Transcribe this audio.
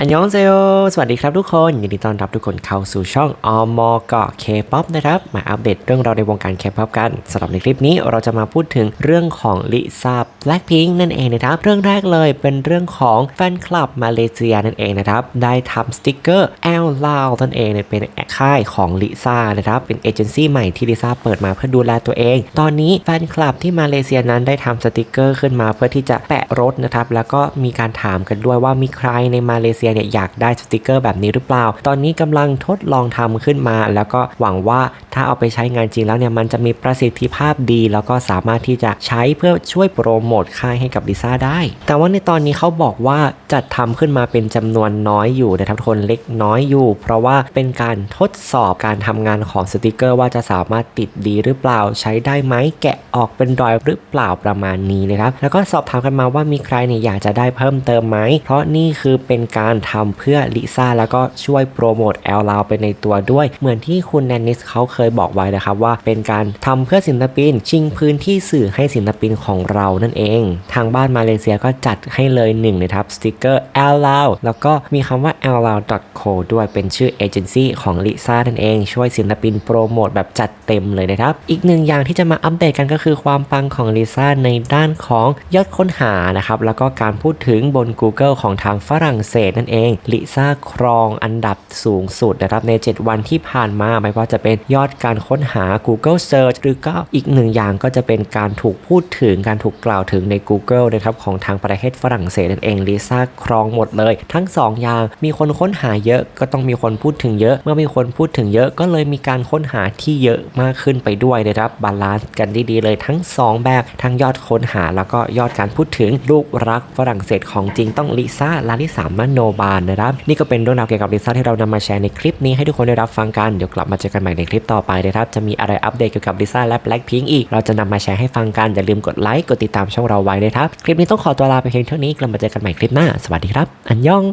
อันยองเซโอสวัสดีครับทุกคน ยินดีต้อนรับทุกคนเข้าสู่ช่องอมกเคป๊อปนะครับ มาอัปเดตเรื่องราวในวงการเคป๊อปกันสำหรับในคลิปนี้เราจะมาพูดถึงเรื่องของลิซ่าแบล็คพิงนั่นเองนะครับ เรื่องแรกเลยเป็นเรื่องของแฟนคลับมาเลเซียนั่นเองนะครับ ได้ทำสติกเกอร์แอลลาวนั่นเองเนี่ยเป็นค่ายของลิซ่านะครับ เป็นเอเจนซี่ใหม่ที่ลิซ่าเปิดมาเพื่อดูแลตัวเอง ตอนนี้แฟนคลับที่มาเลเซียนั้นได้ทำสติกเกอร์ขึ้นมาเพื่อที่จะแปะรถนะครับแล้วก็มีการถามกันด้วยว่ามีใครในมาเลเซียเนี่ยอยากได้สติกเกอร์แบบนี้หรือเปล่า ตอนนี้กำลังทดลองทำขึ้นมา แล้วก็หวังว่าถ้าเอาไปใช้งานจริงแล้วเนี่ยมันจะมีประสิทธิภาพดี แล้วก็สามารถที่จะใช้เพื่อช่วยโปรโมทค่ายให้กับลิซ่าได้ แต่ว่าในตอนนี้เขาบอกว่า จัดทำขึ้นมาเป็นจำนวนน้อยอยู่นะครับทุกคนเล็กน้อยอยู่ เพราะว่าเป็นการทดสอบการทำงานของสติกเกอร์ ว่าจะสามารถติดดีหรือเปล่าใช้ได้ไหมแกะออกเป็นรอยหรือเปล่าประมาณนี้นะครับแล้วก็สอบถามกันมาว่ามีใครเนี่ยอยากจะได้เพิ่มเติมไหม เพราะนี่คือเป็นการทำเพื่อลิซ่าแล้วก็ช่วยโปรโมทแอลลาวไปในตัวด้วย เหมือนที่คุณแนนนิสเขาเคยบอกไว้นะครับว่าเป็นการทำเพื่อศิลปิน ชิงพื้นที่สื่อให้ศิลปินของเรานั่นเอง ทางบ้านมาเลเซียก็จัดให้เลยหนึ่งนะครับสติกกอร์ a l l o w แล้วก็มีคำว่า a l l o w co ด้วยเป็นชื่อเอเจนซี่ของลิซ่านั่นเอง ช่วยศิลปินโปรโมทแบบจัดเต็มเลยนะครับ อีกหนึ่งอย่างที่จะมาอัปเดตกันก็คือความปังของลิซ่าในด้านของยอดค้นหานะครับแล้วก็การพูดถึงบน Google ของทางฝรั่งเศสนั่นเองลิซ่าครองอันดับสูงสุดนะครับใน 7 วันที่ผ่านมาไม่ว่าจะเป็นยอดการค้นหา Google Search หรือก็อีกหนึ่งอย่างก็จะเป็นการถูกพูดถึงการถูกกล่าวถึงใน Google นะครับของทางประเทศฝรั่งเศสนั่นเองลิซ่าครองหมดเลย ทั้ง2ออย่างมีคนค้นหาเยอะก็ต้องมีคนพูดถึงเยอะ เมื่อมีคนพูดถึงเยอะก็เลยมีการค้นหาที่เยอะมากขึ้นไปด้วยนะครับบาลานซ์กันดีๆเลยทั้ง 2 แบบ ทั้งยอดค้นหาแล้วก็ยอดการพูดถึงลูกรักฝรั่งเศสของจริงต้องลิซ่าลาลิสามโนบาลนะครับนี่ก็เป็นเรื่องราวเกี่ยวกับลิซ่าที่เรานำมาแชร์ในคลิปนี้ให้ทุกคนได้รับฟังกันเดี๋ยวกลับมาเจอกันใหม่ในคลิปต่อไปนะครับจะมีอะไรอัปเดตเกี่ยวกับลิซ่าและ Blackpink อีกเราจะนำมาแชร์ให้ฟังกันอย่าลืมกดไลค์กดติดตามช่องเราไว้นะครับคลิปนี้ต้องขอตัวลาไปเพียงเท่านี้กลับมาเจอกันใหม่คลิปหน้าสวัสดีครับ อันยอง